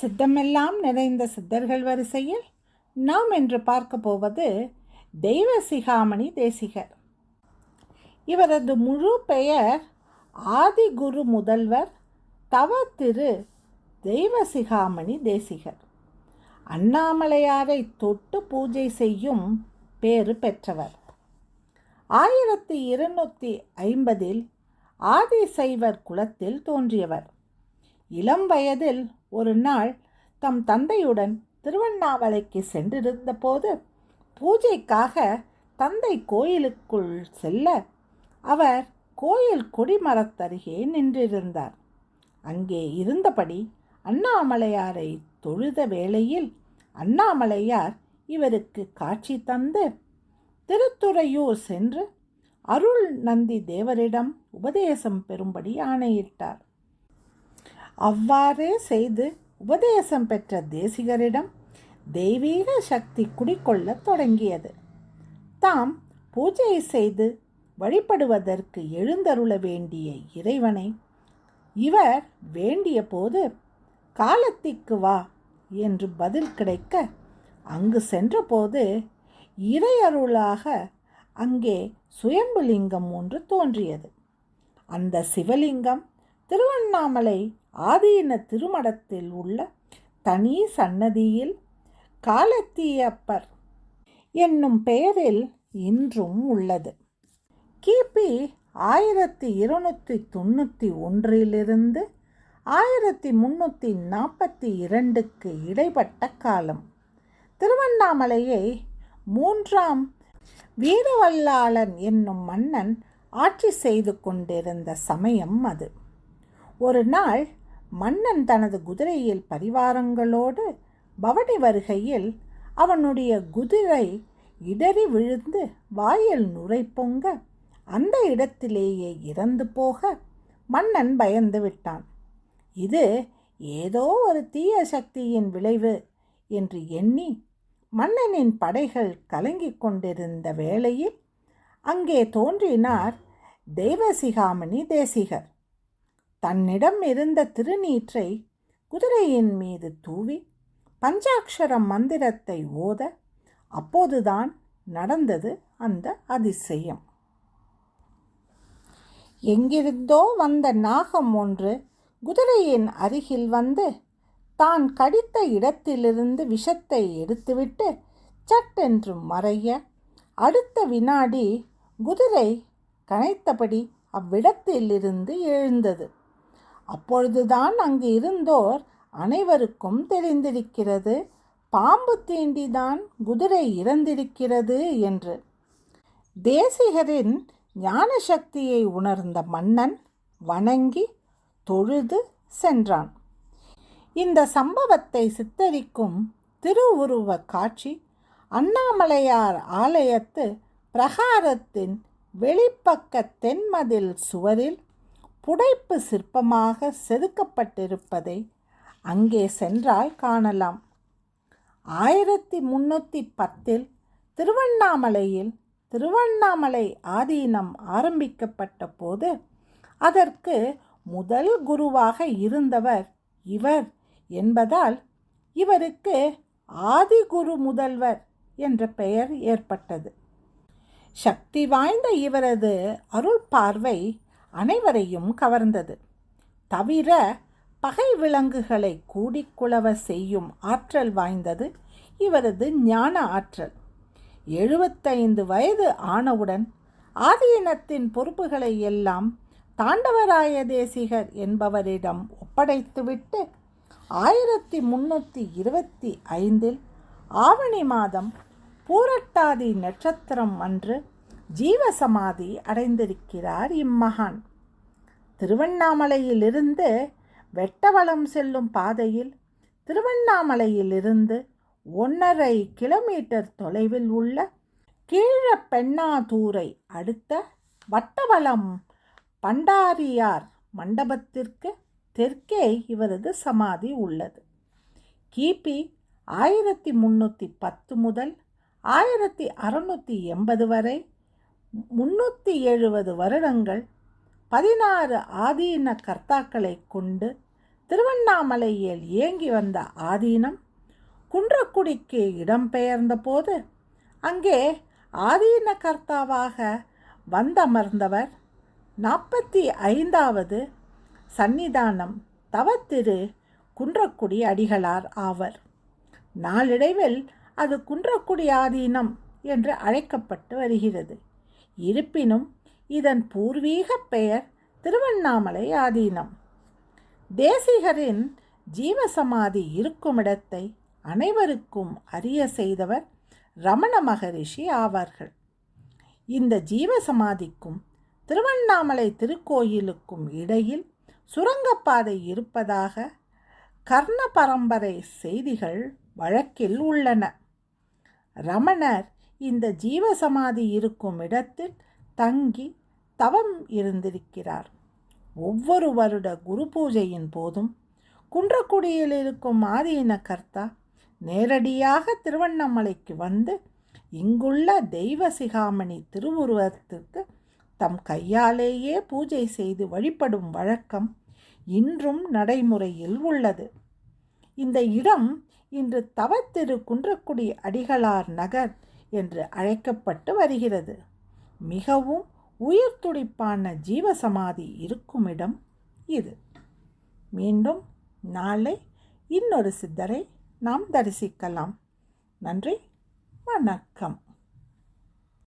சித்தமெல்லாம் நிறைந்த சித்தர்கள் வரிசையில் நாம் என்று பார்க்க போவது தெய்வ சிகாமணி தேசிகர். இவரது முழு பெயர் ஆதிகுரு முதல்வர் தவ திரு தெய்வ சிகாமணி தேசிகர். அண்ணாமலையாரை தொட்டு பூஜை செய்யும் பேறு பெற்றவர். ஆயிரத்தி இருநூற்றி ஐம்பதில் ஆதிசைவர் குலத்தில் தோன்றியவர். இளம் வயதில் ஒரு நாள் தம் தந்தையுடன் திருவண்ணாமலைக்கு சென்றிருந்த போது பூஜைக்காக தந்தை கோயிலுக்குள் செல்ல அவர் கோயில் கொடிமரத்தருகே நின்றிருந்தார். அங்கே இருந்தபடி அண்ணாமலையாரை தொழுத வேளையில் அண்ணாமலையார் இவருக்கு காட்சி தந்து திருத்துறையூர் சென்று அருள் நந்தி தேவரிடம் உபதேசம் பெறும்படி ஆணையிட்டார். அவ்வாறே செய்து உபதேசம் பெற்ற தேசிகரிடம் தெய்வீக சக்தி குடிக்கொள்ளத் தொடங்கியது. தாம் பூஜை செய்து வழிபடுவதற்கு எழுந்தருள வேண்டிய இறைவனை இவர் வேண்டிய போது காலத்திற்கு வா என்று பதில் கிடைக்க அங்கு சென்றபோது இறையருளாக அங்கே சுயம்புலிங்கம் ஒன்று தோன்றியது. அந்த சிவலிங்கம் திருவண்ணாமலை ஆதீன திருமடத்தில் உள்ள தனி சன்னதியில் காலத்தீயப்பர் என்னும் பெயரில் இன்றும் உள்ளது. கிபி ஆயிரத்தி இருநூற்றி தொண்ணூற்றி ஒன்றிலிருந்து ஆயிரத்தி முன்னூற்றி நாற்பத்தி இரண்டுக்கு இடைப்பட்ட காலம். திருவண்ணாமலையை மூன்றாம் வீரவல்லாளன் என்னும் மன்னன் ஆட்சி செய்து கொண்டிருந்த சமயம் அது. ஒரு நாள் மன்னன் தனது குதிரையில் பரிவாரங்களோடு பவனி வருகையில் அவனுடைய குதிரை இடறி விழுந்து வாயில் நுரை பொங்க அந்த இடத்திலேயே இறந்து போக மன்னன் பயந்து விட்டான். இது ஏதோ ஒரு தீய சக்தியின் விளைவு என்று எண்ணி மன்னனின் படைகள் கலங்கிக் கொண்டிருந்த வேளையில் அங்கே தோன்றினார் தெய்வசிகாமணி தேசிகர். தன்னிடம் இருந்த திருநீற்றை குதிரையின் மீது தூவி பஞ்சாட்சர மந்திரத்தை ஓத அப்போதுதான் நடந்தது அந்த அதிசயம். எங்கிருந்தோ வந்த நாகம் ஒன்று குதிரையின் அருகில் வந்து தான் கடித்த இடத்திலிருந்து விஷத்தை எடுத்துவிட்டு சட்டென்று மறைய அடுத்த வினாடி குதிரை கனைத்தபடி அவ்விடத்திலிருந்து எழுந்தது. அப்பொழுதுதான் அங்கு இருந்தோர் அனைவருக்கும் தெரிந்திருக்கிறது. பாம்பு தீண்டிதான் குதிரை இறந்திருக்கிறது என்று. தேசிகரின் ஞான சக்தியை உணர்ந்த மன்னன் வணங்கி தொழுது சென்றான். இந்த சம்பவத்தை சித்தரிக்கும் திருவுருவ காட்சி அண்ணாமலையார் ஆலயத்து பிரகாரத்தின் வெளிப்பக்க தென்மதில் சுவரில் புடைப்பு சிற்பமாக செதுக்கப்பட்டிருப்பதை அங்கே சென்றால் காணலாம். ஆயிரத்தி முன்னூற்றி பத்தில் திருவண்ணாமலையில் திருவண்ணாமலை ஆதீனம் ஆரம்பிக்கப்பட்ட போது அதற்கு முதல் குருவாக இருந்தவர் இவர் என்பதால் இவருக்கு ஆதிகுரு முதல்வர் என்ற பெயர் ஏற்பட்டது. சக்தி வாய்ந்த இவரது அருள் பார்வை அனைவரையும் கவர்ந்தது. தவிர பகை விலங்குகளை கூடிக்குளவ செய்யும் ஆற்றல் வாய்ந்தது இவரது ஞான ஆற்றல். எழுபத்தைந்து வயது ஆனவுடன் ஆதீனத்தின் பொறுப்புகளை எல்லாம் தாண்டவராய தேசிகர் என்பவரிடம் ஒப்படைத்துவிட்டு ஆயிரத்தி முன்னூற்றி இருபத்தி ஐந்தில் ஆவணி மாதம் பூரட்டாதி நட்சத்திரம் அன்று ஜீவசமாதி அடைந்திருக்கிறார் இம்மகான். திருவண்ணாமலையிலிருந்து வெட்டவளம் செல்லும் பாதையில் திருவண்ணாமலையிலிருந்து ஒன்றரை கிலோமீட்டர் தொலைவில் உள்ள கீழப்பெண்ணாதூரை அடுத்த வட்டவளம் பண்டாரியார் மண்டபத்திற்கு தெற்கே இவரது சமாதி உள்ளது. கிபி ஆயிரத்தி முன்னூற்றி பத்து முதல் ஆயிரத்தி அறுநூற்றி எண்பது வரை முன்னூற்றி எழுபது வருடங்கள் பதினாறு ஆதீன கர்த்தாக்களை கொண்டு திருவண்ணாமலையில் இயங்கி வந்த ஆதீனம் குன்றக்குடிக்கு இடம்பெயர்ந்த போது அங்கே ஆதீன கர்த்தாவாக வந்தமர்ந்தவர். நாற்பத்தி ஐந்தாவது சன்னிதானம் தவத்திரு குன்றக்குடி அடிகளார் ஆவர். நாளடைவில் அது குன்றக்குடி ஆதீனம் என்று அழைக்கப்பட்டு வருகிறது. இருப்பினும் இதன் பூர்வீக பெயர் திருவண்ணாமலை ஆதீனம். தேசிகரின் ஜீவசமாதி இருக்குமிடத்தை அனைவருக்கும் அறிய செய்தவர் ரமண மகரிஷி ஆவார்கள். இந்த ஜீவசமாதிக்கும் திருவண்ணாமலை திருக்கோயிலுக்கும் இடையில் சுரங்கப்பாதை இருப்பதாக கர்ண பரம்பரை செய்திகள் வழக்கில் உள்ளன. ரமணர் இந்த ஜீவசமாதி இருக்கும் இடத்தில் தங்கி தவம் இருந்திருக்கிறார். ஒவ்வொரு வருட குரு பூஜையின் போதும் குன்றக்குடியில் இருக்கும் ஆதீன கர்த்தா நேரடியாக திருவண்ணாமலைக்கு வந்து இங்குள்ள தெய்வ சிகாமணி திருவுருவத்திற்கு தம் கையாலேயே பூஜை செய்து வழிபடும் வழக்கம் இன்றும் நடைமுறையில் உள்ளது. இந்த இடம் இன்று தவத்திரு குன்றக்குடி அடிகளார் நகர் என்று அழைக்கப்பட்டு வருகிறது. மிகவும் உயிர் துடிப்பான ஜீவசமாதி இருக்குமிடம் இது. மீண்டும் நாளை இன்னொரு சித்தரை நாம் தரிசிக்கலாம். நன்றி வணக்கம்.